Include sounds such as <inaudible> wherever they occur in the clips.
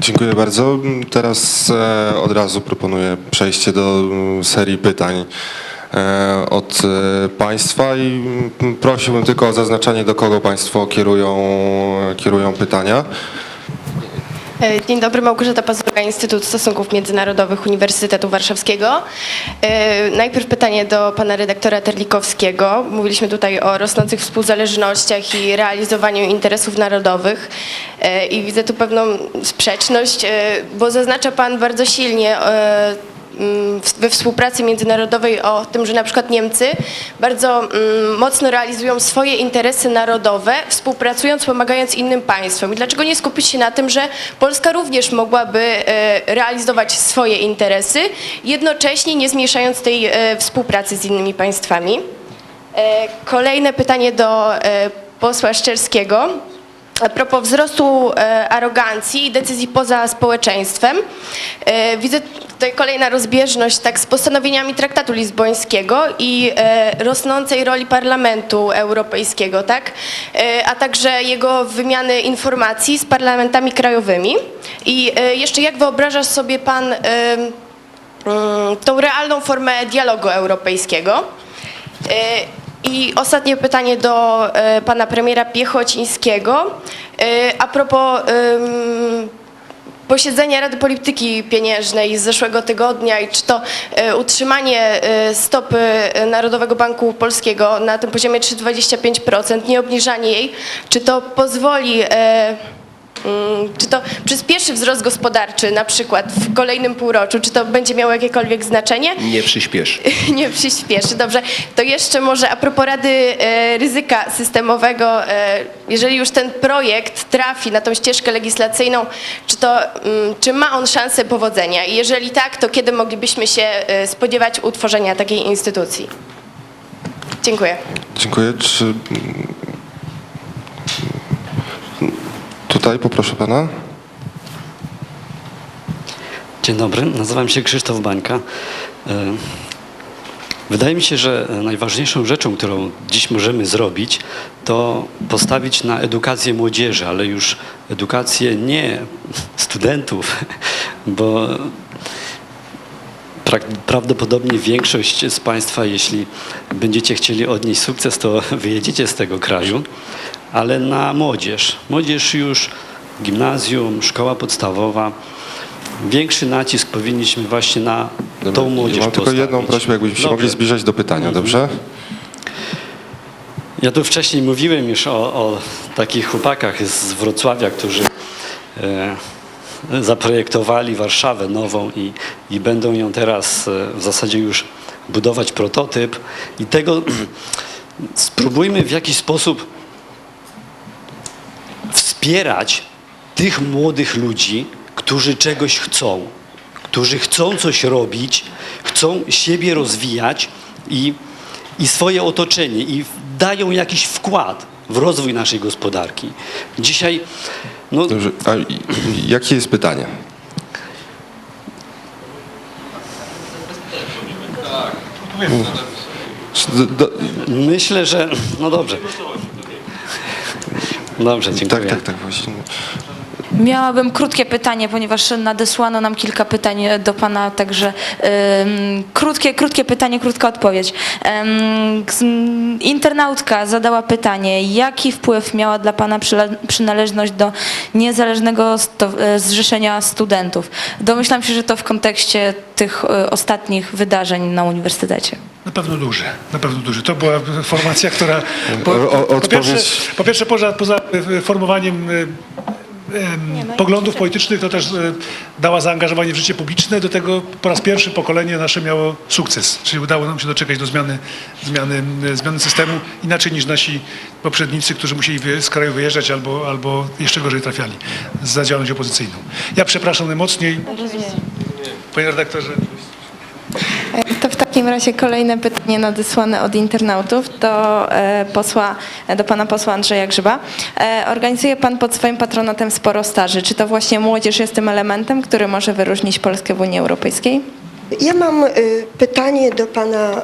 Dziękuję bardzo. Teraz e, od razu proponuję przejście do mm, serii pytań e, od e, Państwa i mm, prosiłbym tylko o zaznaczenie, do kogo Państwo kierują, kierują pytania. E, Dzień dobry, Małgorzata Pazurka, Instytut Stosunków Międzynarodowych Uniwersytetu Warszawskiego. E, Najpierw pytanie do pana redaktora Terlikowskiego. Mówiliśmy tutaj o rosnących współzależnościach i realizowaniu interesów narodowych E, i widzę tu pewną sprzeczność, bo zaznacza pan bardzo silnie we współpracy międzynarodowej o tym, że na przykład Niemcy bardzo mm, mocno realizują swoje interesy narodowe, współpracując, pomagając innym państwom. I dlaczego nie skupić się na tym, że Polska również mogłaby e, realizować swoje interesy, jednocześnie nie zmniejszając tej e, współpracy z innymi państwami? E, Kolejne pytanie do posła Szczerskiego. A propos wzrostu arogancji i decyzji poza społeczeństwem, widzę tutaj kolejna rozbieżność tak z postanowieniami traktatu lizbońskiego i e, rosnącej roli Parlamentu Europejskiego, tak? E, a także jego wymiany informacji z parlamentami krajowymi. I e, jeszcze jak wyobrażasz sobie pan e, mm, tą realną formę dialogu europejskiego? E, I ostatnie pytanie do e, pana premiera Piechocińskiego. E, A propos posiedzenia Rady Polityki Pieniężnej z zeszłego tygodnia i czy to e, utrzymanie e, stopy Narodowego Banku Polskiego na tym poziomie 3,25%, nie obniżanie jej, czy to pozwoli e, Czy to przyspieszy wzrost gospodarczy na przykład w kolejnym półroczu? Czy to będzie miało jakiekolwiek znaczenie? Nie przyspieszy. <laughs> Nie przyspieszy, dobrze. To jeszcze może a propos Rady e, Ryzyka Systemowego, e, jeżeli już ten projekt trafi na tą ścieżkę legislacyjną, czy, to, mm, czy ma on szansę powodzenia? I jeżeli tak, to kiedy moglibyśmy się e, spodziewać utworzenia takiej instytucji? Dziękuję. Dziękuję. Czy... mm, Tutaj poproszę Pana. Dzień dobry, nazywam się Krzysztof Bańka. E, Wydaje mi się, że najważniejszą rzeczą, którą dziś możemy zrobić, to postawić na edukację młodzieży, ale już edukację nie studentów, <laughs> bo pra- prawdopodobnie większość z Państwa, jeśli będziecie chcieli odnieść sukces, to wyjedziecie z tego kraju, ale na młodzież. Młodzież już gimnazjum, szkoła podstawowa. Większy nacisk powinniśmy właśnie na tą młodzież Mam tylko jedną prośbę, jakbyśmy się Dobrze. mogli zbliżać do pytania, Mhm. dobrze? Ja tu wcześniej mówiłem już o, o takich chłopakach z Wrocławia, którzy e, zaprojektowali Warszawę nową i, i będą ją teraz e, w zasadzie już budować prototyp. I tego <clears throat> spróbujmy w jakiś sposób wspierać tych młodych ludzi, którzy czegoś chcą, którzy chcą coś robić, chcą siebie rozwijać i, i swoje otoczenie i dają jakiś wkład w rozwój naszej gospodarki. Dzisiaj no, Dobrze. A jakie jest pytanie? Do, myślę, że... No dobrze. Dobrze, dziękuję. tak, tak, tak, właśnie. Miałabym krótkie pytanie, ponieważ nadesłano nam kilka pytań do Pana, także ym, krótkie, krótkie pytanie, krótka odpowiedź. Ym, internautka zadała pytanie, jaki wpływ miała dla Pana przynależność do niezależnego e, zrzeszenia studentów? Domyślam się, że to w kontekście tych e, ostatnich wydarzeń na uniwersytecie. Na pewno duży, na pewno duży. To była formacja, która <laughs> po, po, pierwsze, po pierwsze poza, poza e, formowaniem e, em, poglądów politycznych, to też e, dała zaangażowanie w życie publiczne. Do tego po raz pierwszy pokolenie nasze miało sukces, czyli udało nam się doczekać do zmiany, zmiany, e, zmiany systemu inaczej niż nasi poprzednicy, którzy musieli z kraju wyjeżdżać albo, albo jeszcze gorzej trafiali za działalność opozycyjną. Ja przepraszam najmocniej. Panie redaktorze. To w takim razie kolejne pytanie nadesłane od internautów do, e, posła, do pana posła Andrzeja Grzyba. E, organizuje pan pod swoim patronatem sporo staży. Czy to właśnie młodzież jest tym elementem, który może wyróżnić Polskę w Unii Europejskiej? Ja mam pytanie do pana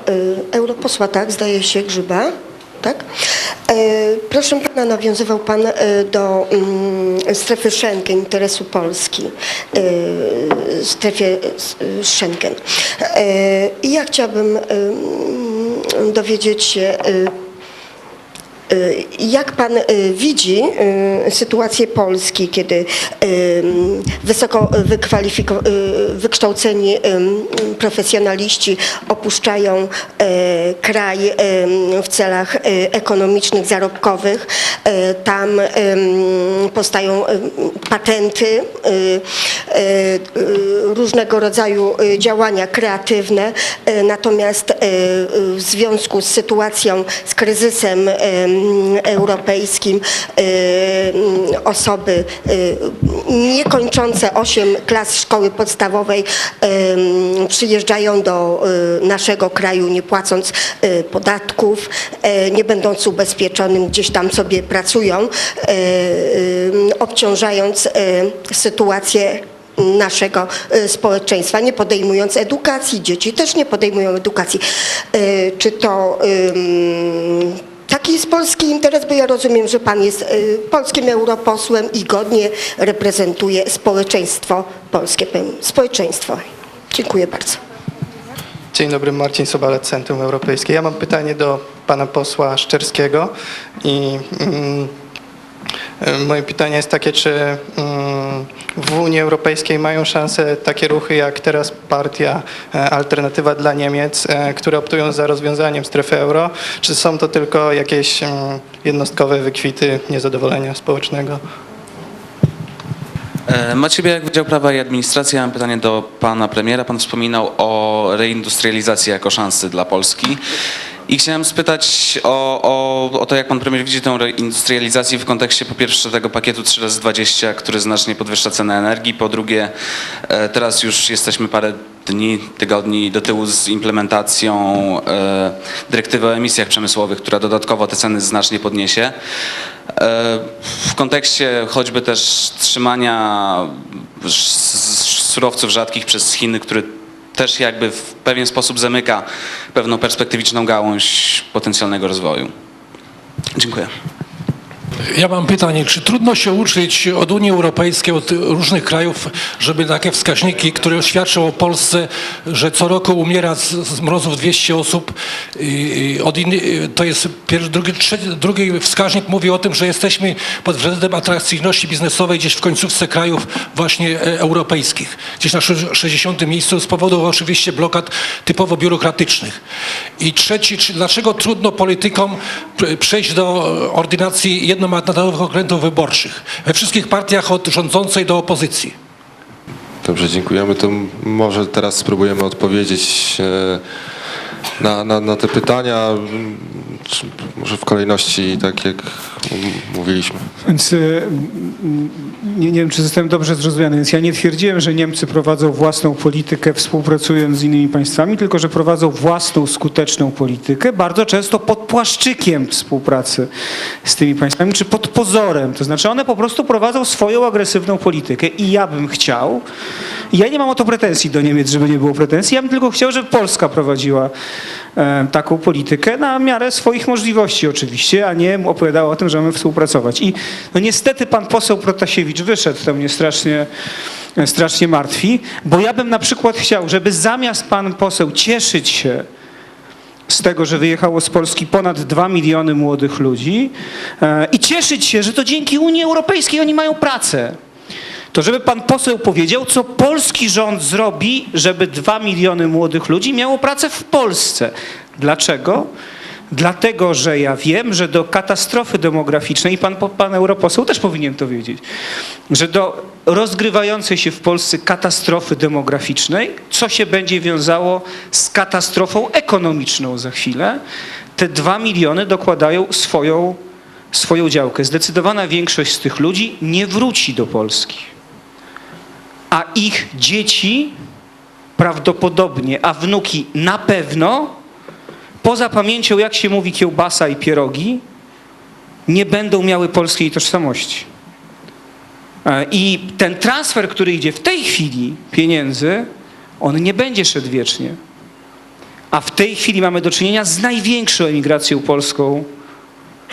europosła, tak, zdaje się, Grzyba. Tak? E, Proszę pana, nawiązywał pan e, do mm, strefy Schengen, interesu Polski, e, strefie Schengen. I ja chciałabym em, dowiedzieć się, Jak pan y, widzi y, sytuację Polski, kiedy wysoko y, wykształceni profesjonaliści opuszczają y, kraj w celach y, ekonomicznych, zarobkowych, y, tam powstają patenty, y, y, y, różnego rodzaju y, działania kreatywne, y, natomiast y, y, w związku z sytuacją, z kryzysem em, europejskim y, y, osoby y, niekończące 8 klas szkoły podstawowej em, przyjeżdżają do y, naszego kraju nie płacąc y, podatków, y, nie będąc ubezpieczonym, gdzieś tam sobie pracują, y, y, obciążając y, sytuację naszego y, społeczeństwa, nie podejmując edukacji, dzieci też nie podejmują edukacji. Y, Czy to taki jest polski interes, bo ja rozumiem, że pan jest y, polskim europosłem i godnie reprezentuje społeczeństwo polskie, społeczeństwo. Dziękuję bardzo. Dzień dobry, Marcin Sobalec, Centrum Europejskie. Ja mam pytanie do pana posła Szczerskiego i mm, moje pytanie jest takie, czy mm, w Unii Europejskiej mają szansę takie ruchy jak teraz partia e, Alternatywa dla Niemiec, e, które optują za rozwiązaniem strefy euro, czy są to tylko jakieś mm, jednostkowe wykwity niezadowolenia społecznego? E, Maciej Białek, Wydział Prawa i Administracji. Ja mam pytanie do pana premiera. Pan wspominał o reindustrializacji jako szansy dla Polski. I chciałem spytać o, o, o to, jak pan premier widzi tę reindustrializację w kontekście po pierwsze tego pakietu 3 razy 20 który znacznie podwyższa cenę energii, po drugie e, teraz już jesteśmy parę dni, tygodni do tyłu z implementacją e, dyrektywy o emisjach przemysłowych, która dodatkowo te ceny znacznie podniesie. E, W kontekście choćby też trzymania surowców rzadkich przez Chiny, który też jakby w pewien sposób zamyka pewną perspektywiczną gałąź potencjalnego rozwoju. Dziękuję. Ja mam pytanie, czy trudno się uczyć od Unii Europejskiej, od różnych krajów, żeby takie wskaźniki, które świadczą o Polsce, że co roku umiera z, z mrozów 200 osób, i, i inny, to jest drugi, trzeci, drugi wskaźnik mówi o tym, że jesteśmy pod względem atrakcyjności biznesowej gdzieś w końcówce krajów właśnie e, europejskich. Gdzieś na sze- 60. miejscu z powodu oczywiście blokad typowo biurokratycznych. I trzeci, czy dlaczego trudno politykom p- przejść do ordynacji jednomandatowych okręgów wyborczych we wszystkich partiach od rządzącej do opozycji? Dobrze, dziękujemy. To może teraz spróbujemy odpowiedzieć e, na, na, na te pytania, m, czy może w kolejności, tak jak mówiliśmy. Więc y, mm, nie, nie wiem, czy zostałem dobrze zrozumiany. Więc ja nie twierdziłem, że Niemcy prowadzą własną politykę współpracując z innymi państwami, tylko że prowadzą własną skuteczną politykę, bardzo często pod płaszczykiem współpracy z tymi państwami, czy pod pozorem. To znaczy one po prostu prowadzą swoją agresywną politykę i ja bym chciał, ja nie mam o to pretensji do Niemiec, żeby nie było pretensji, ja bym tylko chciał, żeby Polska prowadziła taką politykę na miarę swoich możliwości oczywiście, a nie opowiadała o tym, że mamy współpracować. I no niestety pan poseł Protasiewicz wyszedł, to mnie strasznie, strasznie martwi, bo ja bym na przykład chciał, żeby zamiast pan poseł cieszyć się z tego, że wyjechało z Polski ponad 2 miliony młodych ludzi e, i cieszyć się, że to dzięki Unii Europejskiej oni mają pracę. To żeby pan poseł powiedział, co polski rząd zrobi, żeby 2 miliony młodych ludzi miało pracę w Polsce. Dlaczego? Dlatego, że ja wiem, że do katastrofy demograficznej, i pan, pan europoseł też powinien to wiedzieć, że do rozgrywającej się w Polsce katastrofy demograficznej, co się będzie wiązało z katastrofą ekonomiczną za chwilę, te dwa miliony dokładają swoją, swoją działkę. Zdecydowana większość z tych ludzi nie wróci do Polski. A ich dzieci prawdopodobnie, a wnuki na pewno poza pamięcią, jak się mówi, kiełbasa i pierogi, nie będą miały polskiej tożsamości. E, I ten transfer, który idzie w tej chwili pieniędzy, on nie będzie szedł wiecznie. A w tej chwili mamy do czynienia z największą emigracją polską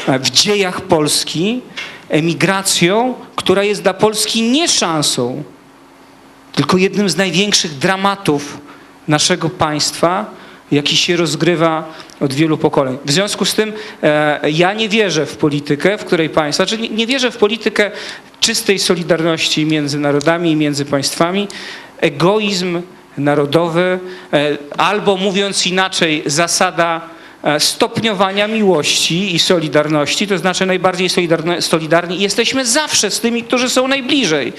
e, w dziejach Polski emigracją, która jest dla Polski nie szansą, tylko jednym z największych dramatów naszego państwa, jaki się rozgrywa od wielu pokoleń. W związku z tym e, ja nie wierzę w politykę, w której państwa, czyli nie wierzę w politykę czystej solidarności między narodami i między państwami. Egoizm narodowy, e, albo mówiąc inaczej, zasada stopniowania miłości i solidarności, to znaczy najbardziej solidarni jesteśmy zawsze z tymi, którzy są najbliżej.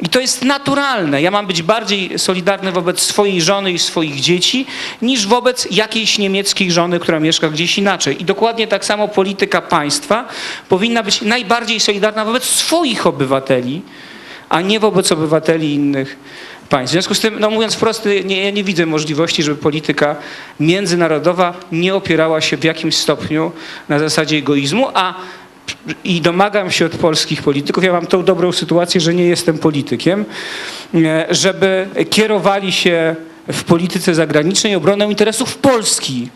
I to jest naturalne. Ja mam być bardziej solidarny wobec swojej żony i swoich dzieci, niż wobec jakiejś niemieckiej żony, która mieszka gdzieś inaczej. I dokładnie tak samo polityka państwa powinna być najbardziej solidarna wobec swoich obywateli, a nie wobec obywateli innych państw. W związku z tym, no mówiąc wprost, nie, ja nie widzę możliwości, żeby polityka międzynarodowa nie opierała się w jakimś stopniu na zasadzie egoizmu, a i domagam się od polskich polityków, ja mam tą dobrą sytuację, że nie jestem politykiem, e, żeby kierowali się w polityce zagranicznej obroną interesów Polski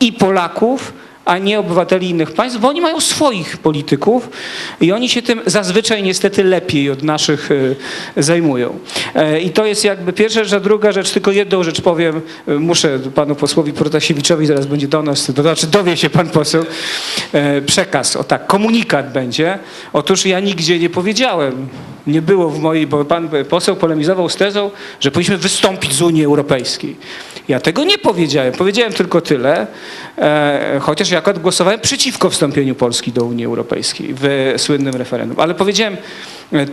i Polaków, a nie obywateli innych państw, bo oni mają swoich polityków i oni się tym zazwyczaj niestety lepiej od naszych e, zajmują. E, I to jest jakby pierwsza rzecz, a druga rzecz, tylko jedną rzecz powiem, e, muszę panu posłowi Protasiewiczowi, zaraz będzie do nas, to znaczy dowie się pan poseł, przekaz, o tak, komunikat będzie. Otóż ja nigdzie nie powiedziałem, nie było w mojej, bo pan poseł polemizował z tezą, że powinniśmy wystąpić z Unii Europejskiej. Ja tego nie powiedziałem. Powiedziałem tylko tyle, e, chociaż ja akurat głosowałem przeciwko wstąpieniu Polski do Unii Europejskiej w słynnym referendum. Ale powiedziałem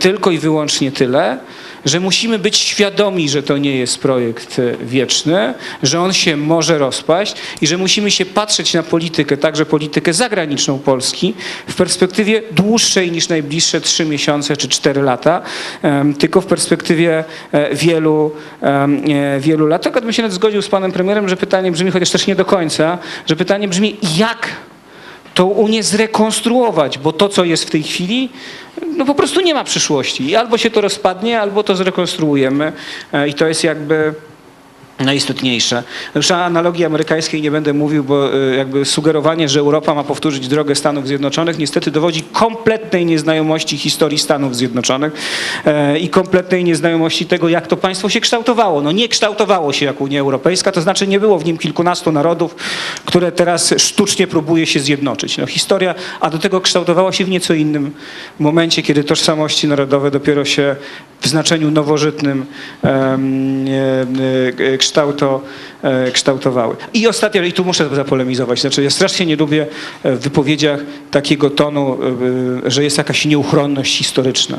tylko i wyłącznie tyle, że musimy być świadomi, że to nie jest projekt e, wieczny, że on się może rozpaść i że musimy się patrzeć na politykę, także politykę zagraniczną Polski w perspektywie dłuższej niż najbliższe trzy miesiące czy cztery lata, tylko w perspektywie e, wielu, e, wielu lat. Tak bym się nawet zgodził z panem premierem, że pytanie brzmi, chociaż też nie do końca, że pytanie brzmi, jak tą Unię zrekonstruować, bo to, co jest w tej chwili, no po prostu nie ma przyszłości. Albo się to rozpadnie, albo to zrekonstruujemy E, i to jest jakby najistotniejsze. Już analogii amerykańskiej nie będę mówił, bo e, jakby sugerowanie, że Europa ma powtórzyć drogę Stanów Zjednoczonych niestety dowodzi kompletnej nieznajomości historii Stanów Zjednoczonych e, i kompletnej nieznajomości tego, jak to państwo się kształtowało. No nie kształtowało się jak Unia Europejska, to znaczy nie było w nim kilkunastu narodów, które teraz sztucznie próbuje się zjednoczyć. No historia, a do tego kształtowała się w nieco innym momencie, kiedy tożsamości narodowe dopiero się w znaczeniu nowożytnym e, e, kształto, e, kształtowały. I ostatnia, i tu muszę zapolemizować, znaczy ja strasznie nie lubię e, w wypowiedziach takiego tonu, e, że jest jakaś nieuchronność historyczna.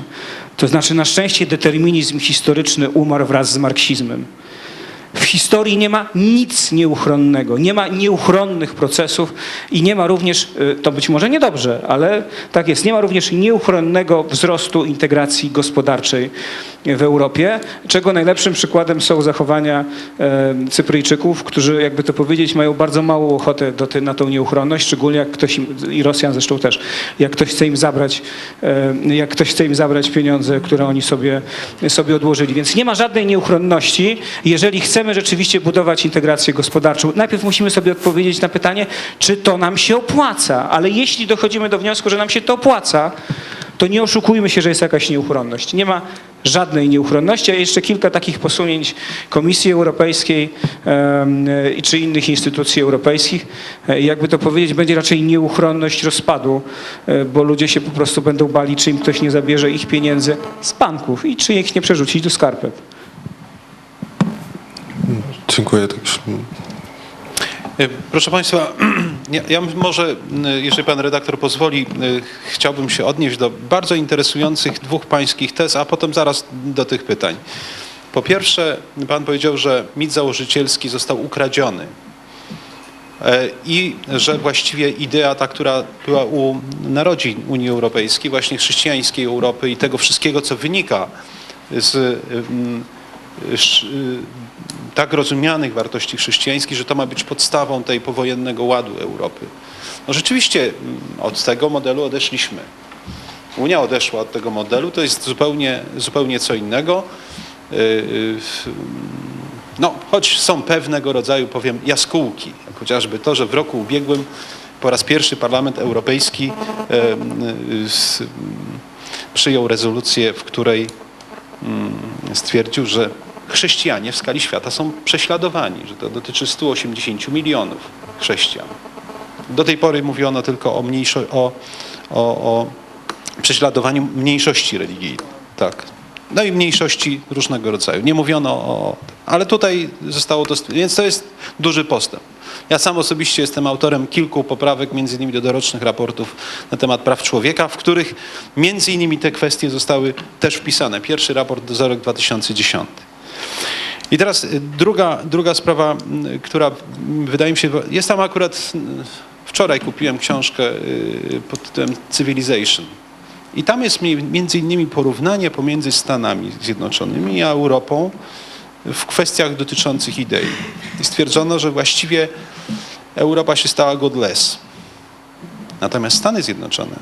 To znaczy na szczęście determinizm historyczny umarł wraz z marksizmem. W historii nie ma nic nieuchronnego, nie ma nieuchronnych procesów i nie ma również, y, to być może niedobrze, ale tak jest, nie ma również nieuchronnego wzrostu integracji gospodarczej w Europie, czego najlepszym przykładem są zachowania Cypryjczyków, którzy, jakby to powiedzieć, mają bardzo małą ochotę do tej, na tą nieuchronność, szczególnie jak ktoś im, i Rosjan zresztą też, jak ktoś chce im zabrać, jak ktoś chce im zabrać pieniądze, które oni sobie, sobie odłożyli. Więc nie ma żadnej nieuchronności, jeżeli chcemy rzeczywiście budować integrację gospodarczą. Najpierw musimy sobie odpowiedzieć na pytanie, czy to nam się opłaca, ale jeśli dochodzimy do wniosku, że nam się to opłaca, to nie oszukujmy się, że jest jakaś nieuchronność. Nie ma żadnej nieuchronności, a jeszcze kilka takich posunięć Komisji Europejskiej czy innych instytucji europejskich. E, Jakby to powiedzieć, będzie raczej nieuchronność rozpadu, e, bo ludzie się po prostu będą bali, czy im ktoś nie zabierze ich pieniędzy z banków i czy ich nie przerzucić do skarpet. Dziękuję. Już, E, Proszę Państwa, <clears throat> ja, ja może, y, jeżeli Pan redaktor pozwoli, y, chciałbym się odnieść do bardzo interesujących dwóch Pańskich tez, a potem zaraz do tych pytań. Po pierwsze, Pan powiedział, że mit założycielski został ukradziony e, i że właściwie idea ta, która była u narodzin Unii Europejskiej, właśnie chrześcijańskiej Europy i tego wszystkiego, co wynika z y, tak rozumianych wartości chrześcijańskich, że to ma być podstawą tej powojennego ładu Europy. No rzeczywiście mm, od tego modelu odeszliśmy. Unia odeszła od tego modelu, to jest zupełnie, zupełnie co innego. Yy, yy, No, choć są pewnego rodzaju, powiem, jaskółki, jak chociażby to, że w roku ubiegłym po raz pierwszy Parlament Europejski y, s- przyjął rezolucję, w której mm, stwierdził, że chrześcijanie w skali świata są prześladowani, że to dotyczy 180 milionów chrześcijan. Do tej pory mówiono tylko o, mniejszo, o, o, o prześladowaniu mniejszości religijnej. Tak. No i mniejszości różnego rodzaju. Nie mówiono o... Ale tutaj zostało to... Więc to jest duży postęp. Ja sam osobiście jestem autorem kilku poprawek, między innymi do dorocznych raportów na temat praw człowieka, w których między innymi te kwestie zostały też wpisane. Pierwszy raport za rok 2010. I teraz y, druga, druga sprawa, która wydaje mi się, jest tam akurat, wczoraj kupiłem książkę y, pod tytułem Civilization. I tam jest mi- między innymi porównanie pomiędzy Stanami Zjednoczonymi a Europą w kwestiach dotyczących idei. I stwierdzono, że właściwie Europa się stała godless. Natomiast Stany Zjednoczone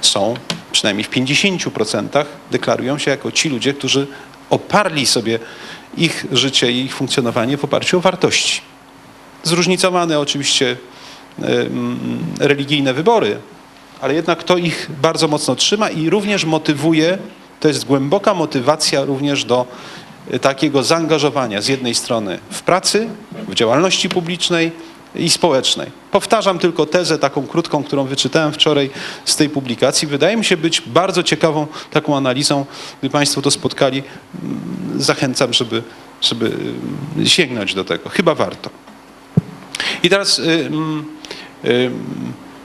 są, przynajmniej w 50% deklarują się jako ci ludzie, którzy oparli sobie ich życie i ich funkcjonowanie w oparciu o wartości. Zróżnicowane oczywiście religijne wybory, ale jednak to ich bardzo mocno trzyma i również motywuje, to jest głęboka motywacja również do e, takiego zaangażowania z jednej strony w pracy, w działalności publicznej i społecznej. Powtarzam tylko tezę taką krótką, którą wyczytałem wczoraj z tej publikacji. Wydaje mi się być bardzo ciekawą taką analizą. Gdy Państwo to spotkali, mm, zachęcam, żeby, żeby y, sięgnąć do tego. Chyba warto. I teraz y, mm, y,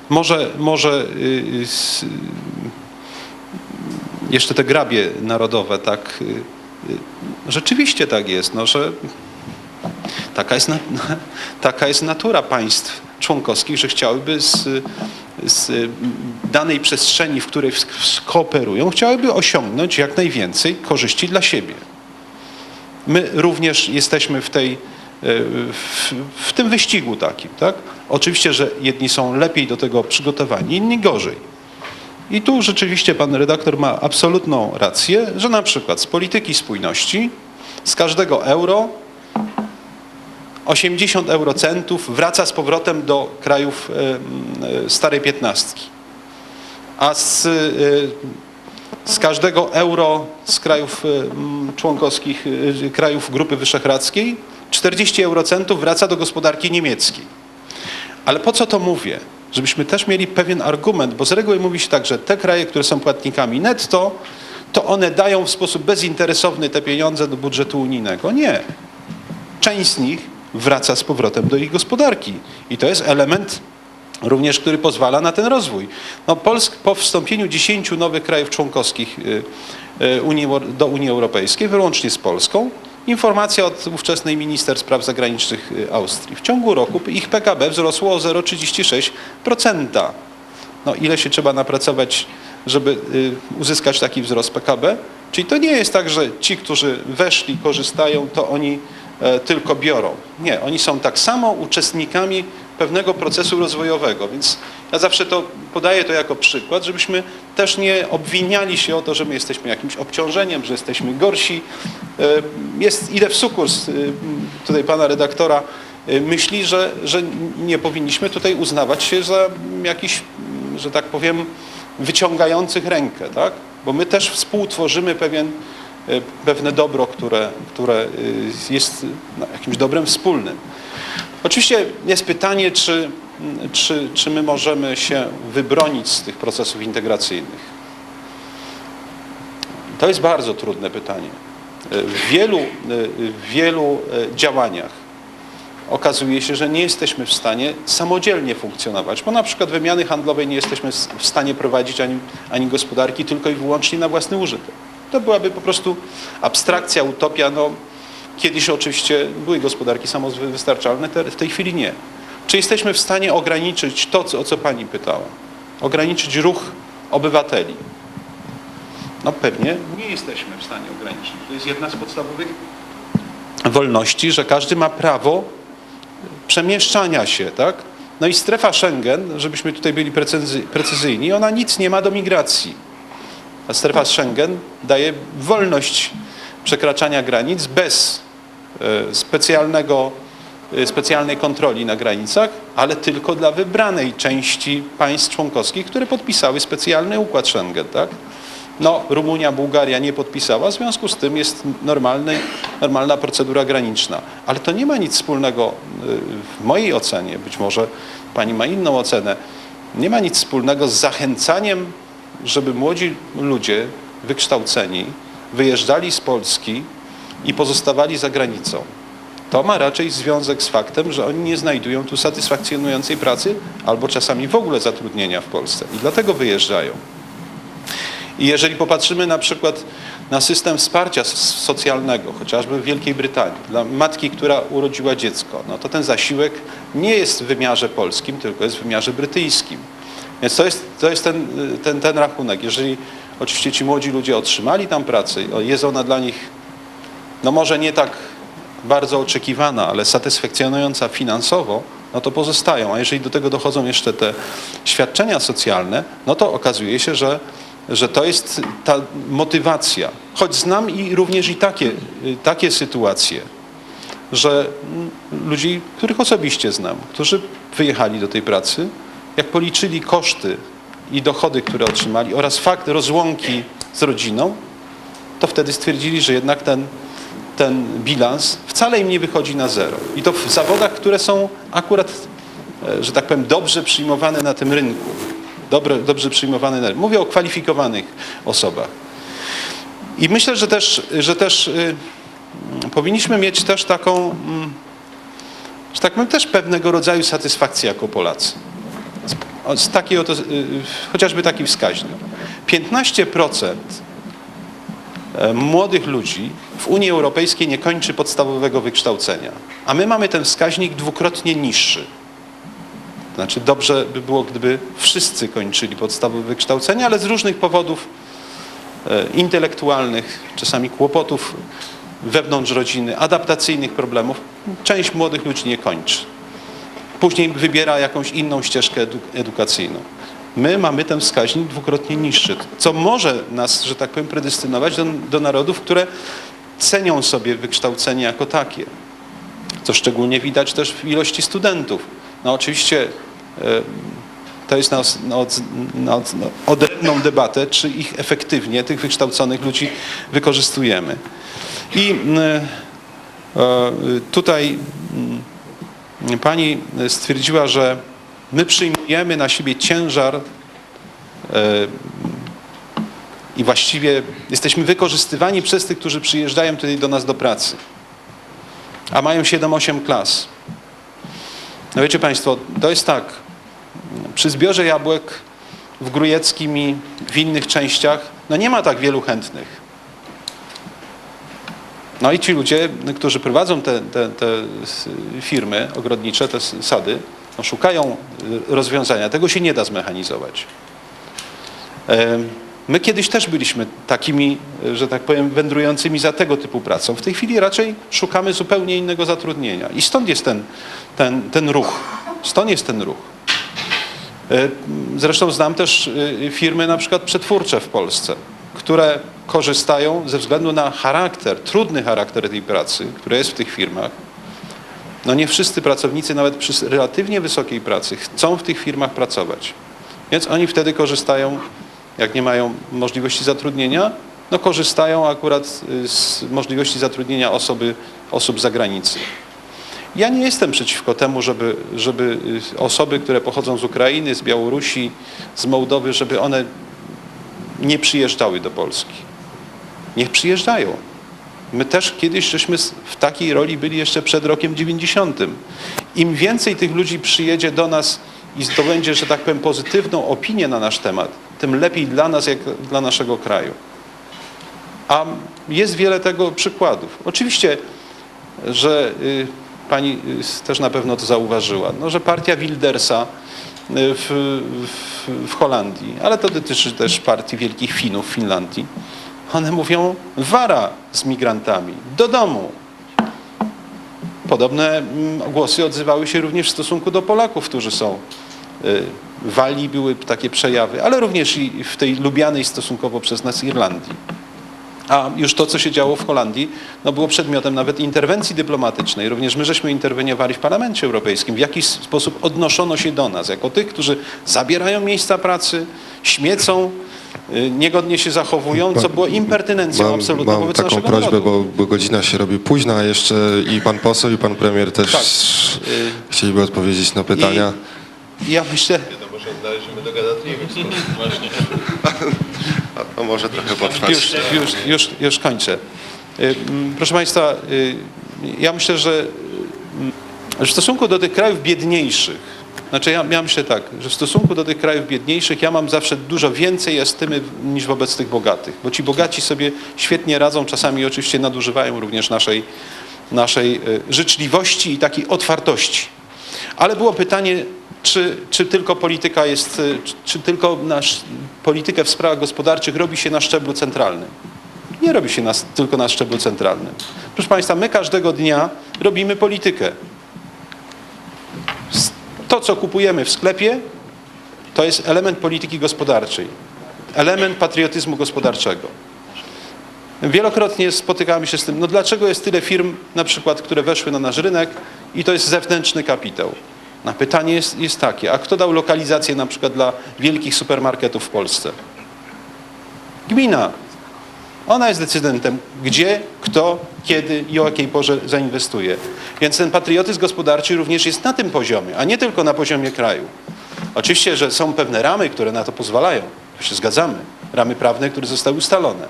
może, może y, jeszcze te grabie narodowe, tak. y, y, Rzeczywiście tak jest, no, że taka jest, <laughs> taka jest natura państw członkowskich, że chciałyby z, z danej przestrzeni, w której skooperują, chciałyby osiągnąć jak najwięcej korzyści dla siebie. My również jesteśmy w, tej, e, w, w tym wyścigu takim. Tak? Oczywiście, że jedni są lepiej do tego przygotowani, inni gorzej. I tu rzeczywiście pan redaktor ma absolutną rację, że na przykład z polityki spójności z każdego euro 80 eurocentów wraca z powrotem do krajów e, e, starej piętnastki. A z, e, z każdego euro z krajów członkowskich, krajów Grupy Wyszehradzkiej 40 eurocentów wraca do gospodarki niemieckiej. Ale po co to mówię? Żebyśmy też mieli pewien argument, bo z reguły mówi się tak, że te kraje, które są płatnikami netto, to one dają w sposób bezinteresowny te pieniądze do budżetu unijnego. Nie. Część z nich wraca z powrotem do ich gospodarki. I to jest element również, który pozwala na ten rozwój. No, Polsk po wstąpieniu 10 nowych krajów członkowskich y, y, Unii, do Unii Europejskiej, wyłącznie z Polską, informacja od ówczesnej minister spraw zagranicznych y, Austrii. W ciągu roku ich PKB wzrosło o 0,36%. No, ile się trzeba napracować, żeby uzyskać taki wzrost PKB? Czyli to nie jest tak, że ci, którzy weszli, korzystają, to oni tylko biorą. Nie, oni są tak samo uczestnikami pewnego procesu rozwojowego, więc ja zawsze to podaję to jako przykład, żebyśmy też nie obwiniali się o to, że my jesteśmy jakimś obciążeniem, że jesteśmy gorsi. E, Jest, idę w sukurs y, tutaj pana redaktora, myśli, że, że nie powinniśmy tutaj uznawać się za jakiś, że tak powiem, wyciągających rękę, tak? Bo my też współtworzymy pewien, e, pewne dobro, które, które e, jest no, jakimś dobrem wspólnym. Oczywiście jest pytanie, czy, czy, czy my możemy się wybronić z tych procesów integracyjnych. To jest bardzo trudne pytanie. W wielu, w wielu działaniach okazuje się, że nie jesteśmy w stanie samodzielnie funkcjonować, bo na przykład wymiany handlowej nie jesteśmy w stanie prowadzić ani, ani gospodarki tylko i wyłącznie na własny użytek. To byłaby po prostu abstrakcja, utopia. No, kiedyś oczywiście były gospodarki samowystarczalne, w tej chwili nie. Czy jesteśmy w stanie ograniczyć to, o co Pani pytała? Ograniczyć ruch obywateli? No pewnie nie jesteśmy w stanie ograniczyć. To jest jedna z podstawowych wolności, że każdy ma prawo przemieszczania się, tak? No i strefa Schengen, żebyśmy tutaj byli precyzy- precyzyjni, ona nic nie ma do migracji. Strefa Schengen daje wolność przekraczania granic bez e, specjalnego y, specjalnej kontroli na granicach, ale tylko dla wybranej części państw członkowskich, które podpisały specjalny układ Schengen, tak? No, Rumunia, Bułgaria nie podpisała, w związku z tym jest normalny, normalna procedura graniczna. Ale to nie ma nic wspólnego, y, w mojej ocenie, być może pani ma inną ocenę, nie ma nic wspólnego z zachęcaniem, żeby młodzi ludzie wykształceni wyjeżdżali z Polski i pozostawali za granicą. To ma raczej związek z faktem, że oni nie znajdują tu satysfakcjonującej pracy albo czasami w ogóle zatrudnienia w Polsce i dlatego wyjeżdżają. I jeżeli popatrzymy na przykład na system wsparcia socjalnego, chociażby w Wielkiej Brytanii, dla matki, która urodziła dziecko, no to ten zasiłek nie jest w wymiarze polskim, tylko jest w wymiarze brytyjskim. Więc to jest, to jest ten, ten, ten rachunek. Jeżeli oczywiście ci młodzi ludzie otrzymali tam pracę, jest ona dla nich, no może nie tak bardzo oczekiwana, ale satysfakcjonująca finansowo, no to pozostają. A jeżeli do tego dochodzą jeszcze te świadczenia socjalne, no to okazuje się, że, że to jest ta motywacja. Choć znam i również i takie, takie sytuacje, że mm, ludzi, których osobiście znam, którzy wyjechali do tej pracy, jak policzyli koszty i dochody, które otrzymali oraz fakt rozłąki z rodziną, to wtedy stwierdzili, że jednak ten, ten bilans wcale im nie wychodzi na zero. I to w zawodach, które są akurat, e, że tak powiem, dobrze przyjmowane na tym rynku. Dobre, dobrze przyjmowane na rynku. Mówię o kwalifikowanych osobach. I myślę, że też, że też y, powinniśmy mieć też taką, mm, że tak powiem, też pewnego rodzaju satysfakcję jako Polacy. Z, takiej oto, y, chociażby taki wskaźnik. 15% e, młodych ludzi w Unii Europejskiej nie kończy podstawowego wykształcenia, a my mamy ten wskaźnik dwukrotnie niższy. Znaczy dobrze by było, gdyby wszyscy kończyli podstawowe wykształcenie, ale z różnych powodów e, intelektualnych, czasami kłopotów wewnątrz rodziny, adaptacyjnych problemów, część młodych ludzi nie kończy. Później wybiera jakąś inną ścieżkę edu- edukacyjną. My mamy ten wskaźnik dwukrotnie niższy, co może nas, że tak powiem, predestynować do, do narodów, które cenią sobie wykształcenie jako takie. Co szczególnie widać też w ilości studentów. No oczywiście e, to jest na, na, na, na odrębną debatę, czy ich efektywnie, tych wykształconych ludzi wykorzystujemy. I mm, e, tutaj mm, pani stwierdziła, że my przyjmujemy na siebie ciężar e, i właściwie jesteśmy wykorzystywani przez tych, którzy przyjeżdżają tutaj do nas do pracy, a mają 7-8 klas. No wiecie Państwo, to jest tak, przy zbiorze jabłek w Grujeckim i w innych częściach, no nie ma tak wielu chętnych. No i ci ludzie, którzy prowadzą te, te, te firmy ogrodnicze, te sady, no szukają y, rozwiązania. Tego się nie da zmechanizować. My kiedyś też byliśmy takimi, y, że tak powiem, wędrującymi za tego typu pracą. W tej chwili raczej szukamy zupełnie innego zatrudnienia. I stąd jest ten, ten, ten ruch. Stąd jest ten ruch. E, Zresztą znam też y, firmy na przykład przetwórcze w Polsce, które korzystają ze względu na charakter, trudny charakter tej pracy, który jest w tych firmach. No nie wszyscy pracownicy nawet przy relatywnie wysokiej pracy chcą w tych firmach pracować. Więc oni wtedy korzystają, jak nie mają możliwości zatrudnienia, no korzystają akurat y, z możliwości zatrudnienia osoby, osób z zagranicy. Ja nie jestem przeciwko temu, żeby, żeby y, osoby, które pochodzą z Ukrainy, z Białorusi, z Mołdowy, żeby one nie przyjeżdżały do Polski. Niech przyjeżdżają. My też kiedyś żeśmy w takiej roli byli jeszcze przed rokiem 90. Im więcej tych ludzi przyjedzie do nas i zdobędzie, że tak powiem, pozytywną opinię na nasz temat, tym lepiej dla nas, jak dla naszego kraju. A jest wiele tego przykładów. Oczywiście, że y, pani y, też na pewno to zauważyła, no, że partia Wildersa y, w, w, w Holandii, ale to dotyczy też partii Wielkich Finów w Finlandii, one mówią wara z migrantami, do domu. Podobne mm, głosy odzywały się również w stosunku do Polaków, którzy są y, Walii były takie przejawy, ale również i w tej lubianej stosunkowo przez nas Irlandii. A już to, co się działo w Holandii, no było przedmiotem nawet interwencji dyplomatycznej. Również my żeśmy interweniowali w Parlamencie Europejskim. W jakiś sposób odnoszono się do nas, jako tych, którzy zabierają miejsca pracy, śmiecą, niegodnie się zachowują, co było impertynencją Mam, absolutną mam wobec taką naszego prośbę, narodu. bo, bo godzina się robi późna, a jeszcze i pan poseł, i pan premier też Tak. chcieliby odpowiedzieć na pytania. I ja myślę, A, a może trochę potrwać. Już, już, już, już kończę. Y, Proszę Państwa, y, ja myślę, że y, w stosunku do tych krajów biedniejszych, znaczy ja, ja myślę tak, że w stosunku do tych krajów biedniejszych ja mam zawsze dużo więcej estymy niż wobec tych bogatych, bo ci bogaci sobie świetnie radzą, czasami oczywiście nadużywają również naszej, naszej y, życzliwości i takiej otwartości. Ale było pytanie, czy, czy tylko polityka jest, y, czy, czy tylko nasz, politykę w sprawach gospodarczych robi się na szczeblu centralnym. Nie robi się tylko na szczeblu centralnym. Proszę Państwa, my każdego dnia robimy politykę. To, co kupujemy w sklepie, to jest element polityki gospodarczej, element patriotyzmu gospodarczego. Wielokrotnie spotykamy się z tym, no dlaczego jest tyle firm, na przykład, które weszły na nasz rynek i to jest zewnętrzny kapitał. Na pytanie jest, jest takie, a kto dał lokalizację na przykład dla wielkich supermarketów w Polsce? Gmina. Ona jest decydentem, gdzie, kto, kiedy i o jakiej porze zainwestuje. Więc ten patriotyzm gospodarczy również jest na tym poziomie, a nie tylko na poziomie kraju. Oczywiście, że są pewne ramy, które na to pozwalają. Tu się zgadzamy. Ramy prawne, które zostały ustalone.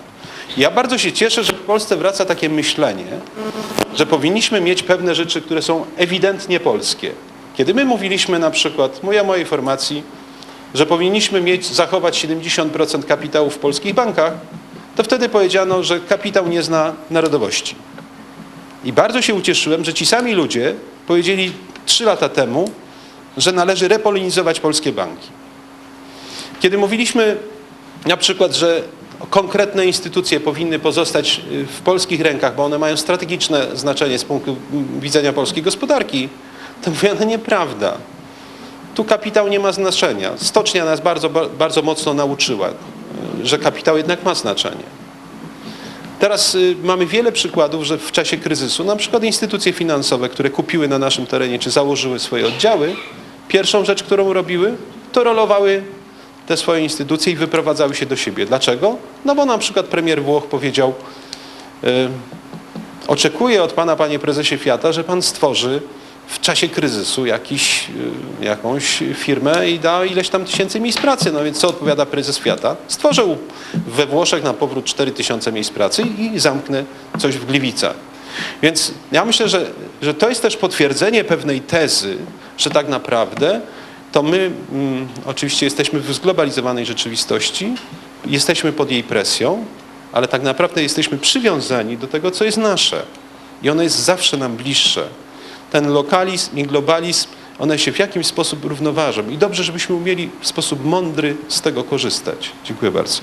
Ja bardzo się cieszę, że w Polsce wraca takie myślenie, że powinniśmy mieć pewne rzeczy, które są ewidentnie polskie. Kiedy my mówiliśmy na przykład, ja mojej formacji, że powinniśmy mieć, zachować 70% kapitału w polskich bankach, to wtedy powiedziano, że kapitał nie zna narodowości. I bardzo się ucieszyłem, że ci sami ludzie powiedzieli trzy lata temu, że należy repolonizować polskie banki. Kiedy mówiliśmy na przykład, że konkretne instytucje powinny pozostać y, w polskich rękach, bo one mają strategiczne znaczenie z punktu widzenia polskiej gospodarki, to mówiono nieprawda. Tu kapitał nie ma znaczenia. Stocznia nas bardzo, bardzo mocno nauczyła, że kapitał jednak ma znaczenie. Teraz y, mamy wiele przykładów, że w czasie kryzysu, na przykład instytucje finansowe, które kupiły na naszym terenie czy założyły swoje oddziały, pierwszą rzecz, którą robiły, to rolowały te swoje instytucje i wyprowadzały się do siebie. Dlaczego? No bo na przykład premier Włoch powiedział, y, oczekuję od pana, panie prezesie Fiata, że pan stworzy w czasie kryzysu jakiś, y, jakąś firmę i da ileś tam tysięcy miejsc pracy. No więc co odpowiada prezes Fiata? Stworzył we Włoszech na powrót 4 tysiące miejsc pracy i zamknę coś w Gliwicach. Więc ja myślę, że, że to jest też potwierdzenie pewnej tezy, że tak naprawdę to my mm, oczywiście jesteśmy w zglobalizowanej rzeczywistości, jesteśmy pod jej presją, ale tak naprawdę jesteśmy przywiązani do tego, co jest nasze. I ono jest zawsze nam bliższe. Ten lokalizm i globalizm, one się w jakimś sposób równoważą. I dobrze, żebyśmy umieli w sposób mądry z tego korzystać. Dziękuję bardzo.